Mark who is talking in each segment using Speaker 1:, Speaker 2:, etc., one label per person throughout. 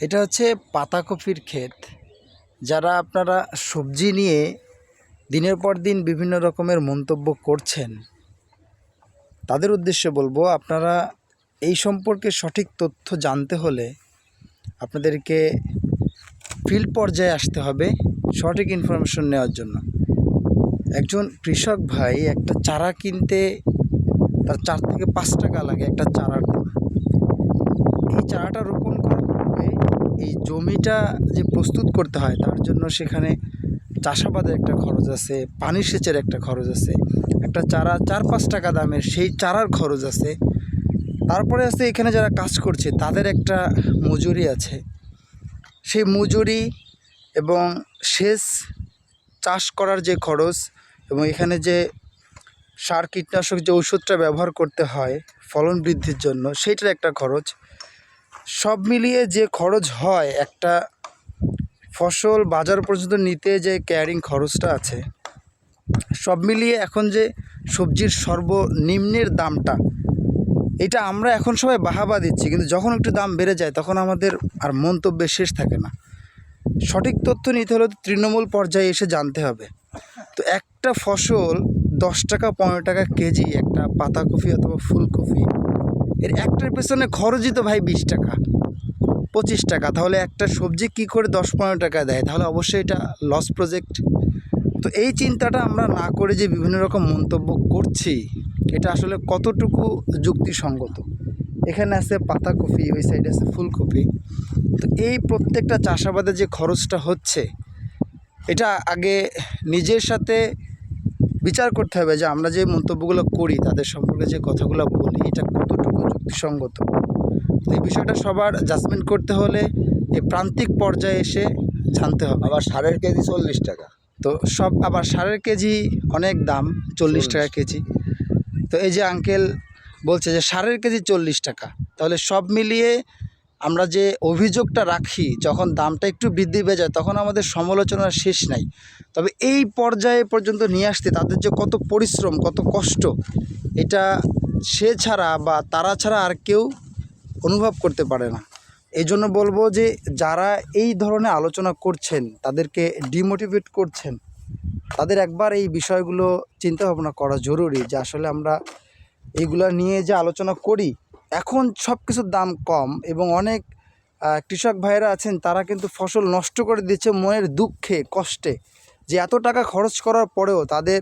Speaker 1: এটা হচ্ছে পাতাকপির ক্ষেত। যারা আপনারা সবজি নিয়ে দিনের পর দিন বিভিন্ন রকমের মন্তব্য করছেন, তাদের উদ্দেশ্যে বলব, আপনারা এই সম্পর্কে সঠিক তথ্য জানতে হলে আপনাদেরকে ফিল্ড পর্যায়ে আসতে হবে সঠিক ইনফরমেশন নেওয়ার জন্য। একজন কৃষক ভাই একটা চারা কিনতে, তার চার থেকে পাঁচ টাকা লাগে একটা চারার এই চারাটা রোপণ করার এই জমিটা যে প্রস্তুত করতে হয় তার জন্য সেখানে চাষাবাদের একটা খরচ আছে, পানি সেচের একটা খরচ আছে, একটা চারা চার পাঁচ টাকা দামের সেই চারার খরচ আছে। তারপরে আছে এখানে যারা কাজ করছে তাদের একটা মজুরি আছে। সেই মজুরি এবং সেচ চাষ করার যে খরচ এবং এখানে যে সার কীটনাশক যে ওষুধটা ব্যবহার করতে হয় ফলন বৃদ্ধির জন্য, সেইটার একটা খরচ। সব মিলিয়ে যে খরচ হয়, একটা ফসল বাজার পর্যন্ত নিতে যে ক্যারিং খরচটা আছে, সব মিলিয়ে এখন যে সবজির সর্বনিম্নের দামটা, এটা আমরা এখন সবাই বাহাবা দিচ্ছি। কিন্তু যখন একটু দাম বেড়ে যায়, তখন আমাদের আর মন্তব্যের শেষ থাকে না। সঠিক তথ্য নিতে হলে তৃণমূল পর্যায়ে এসে জানতে হবে। তো একটা ফসল দশ টাকা, পনেরো টাকা কেজি, একটা পাতাকপি অথবা ফুলকপি এর একটার পেছনে খরচই তো ভাই বিশ টাকা, পঁচিশ টাকা। তাহলে একটা সবজি কি করে দশ পনেরো টাকা দেয়? তাহলে অবশ্যই এটা লস প্রজেক্ট তো এই চিন্তাটা আমরা না করে যে বিভিন্ন রকম মন্তব্য করছি, এটা আসলে কতটুকু যুক্তিসঙ্গত? এখানে আছে পাতাকপি, ওই সাইডে আছে ফুলকপি। তো এই প্রত্যেকটা চাষাবাদে যে খরচটা হচ্ছে, এটা আগে নিজের সাথে বিচার করতে হবে যে আমরা যে মন্তব্যগুলো করি তাদের সম্পর্কে যে কথাগুলো বলি এটা কতটুকু যুক্তিসঙ্গত? তো এই বিষয়টা সবার জাজমেন্ট করতে হলে এই প্রান্তিক পর্যায়ে এসে জানতে হবে।
Speaker 2: আবার সারের কেজি চল্লিশ টাকা।
Speaker 1: তো সব আবার সারের কেজি অনেক দাম চল্লিশ টাকা কেজি। তো এই যে আঙ্কেল বলছে যে সারের কেজি চল্লিশ টাকা। তাহলে সব মিলিয়ে আমরা যে অভিযোগটা রাখি, যখন দামটা একটু বৃদ্ধি পেয়ে যায়, তখন আমাদের সমালোচনার শেষ নাই। তবে এই পর্যায়ে পর্যন্ত নিয়ে আসতে তাদের যে কত পরিশ্রম, কত কষ্ট, এটা সে ছাড়া বা তারা ছাড়া আর কেউ অনুভব করতে পারে না। এই জন্য বলব যে, যারা এই ধরনের আলোচনা করছেন, তাদেরকে ডিমোটিভেট করছেন, তাদের একবার এই বিষয়গুলো চিন্তা ভাবনা করা জরুরি যে, আসলে আমরা এইগুলা নিয়ে যে আলোচনা করি এখন সব কিছুর দাম কম এবং অনেক কৃষক ভাইয়েরা আছেন তারা কিন্তু ফসল নষ্ট করে দিচ্ছে মনের দুঃখে কষ্টে। যে এত টাকা খরচ করার পরেও তাদের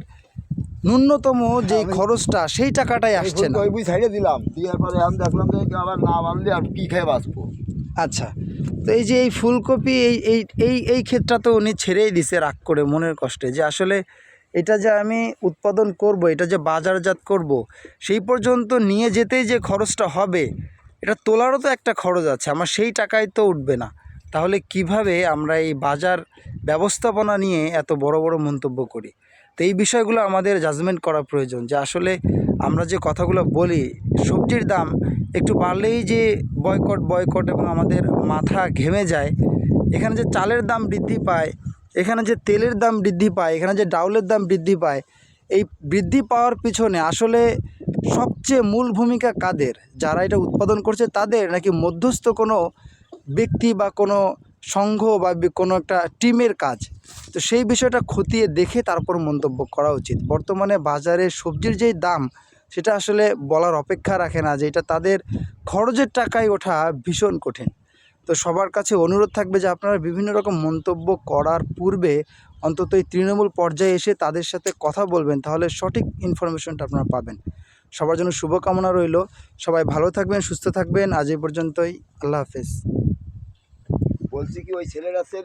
Speaker 1: ন্যূনতম যে খরচটা সেই টাকাটাই আসছে না।
Speaker 2: ওই ছাইড়ে দিলাম। দেওয়ার পরে আমি দেখলাম যে আবার না বানলে আর কি খেয়ে বাঁচবো?
Speaker 1: আচ্ছা। তো এই যে এই ফুলকপি এই এই এই এই ক্ষেত্রটা তো উনি ছেড়েই দিছে রাগ করে মনের কষ্টে। যে আসলে এটা যে আমি উৎপাদন করব, এটা যে বাজারজাত করব, সেই পর্যন্ত নিয়ে যেতেই যে খরচটা হবে, এটা তোলারও তো একটা খরচ আছে, আমার সেই টাকায় তো উঠবে না। তাহলে কীভাবে আমরা এই বাজার ব্যবস্থাপনা নিয়ে এত বড় বড় মন্তব্য করি? তো এই বিষয়গুলো আমাদের জাজমেন্ট করা প্রয়োজন, যে আসলে আমরা যে কথাগুলো বলি, সবজির দাম একটু বাড়লেই যে বয়কট বয়কট এবং আমাদের মাথা ঘেমে যায়, এখানে যে চালের দাম বৃদ্ধি পায় এখানে যে তেলের দাম বৃদ্ধি পায়, এখানে যে ডাউলের দাম বৃদ্ধি পায়, এই বৃদ্ধি পাওয়ার পিছনে আসলে সবচেয়ে মূল ভূমিকা কাদের? যারা এটা উৎপাদন করছে তাদের নাকি মধ্যস্থ কোনো ব্যক্তি বা কোনো সংঘ বা কোনো একটা টিমের কাজ? তো সেই বিষয়টা খতিয়ে দেখে তারপর মন্তব্য করা উচিত। বর্তমানে বাজারে সবজির যেই দাম, সেটা আসলে বলার অপেক্ষা রাখে না যে এটা তাদের খরচের টাকায় ওঠা ভীষণ কঠিন। তো সবার কাছে অনুরোধ থাকবে যে আপনারা বিভিন্ন রকম মন্তব্য করার পূর্বে অন্তত এই তৃণমূল পর্যায়ে এসে তাদের সাথে কথা বলবেন, তাহলে সঠিক ইনফরমেশনটা আপনারা পাবেন। সবার জন্য শুভকামনা রইল। সবাই ভালো থাকবেন, সুস্থ থাকবেন। আজ এই পর্যন্তই। আল্লাহ হাফেজ।
Speaker 2: বলছি কি, ওই ছেলেরা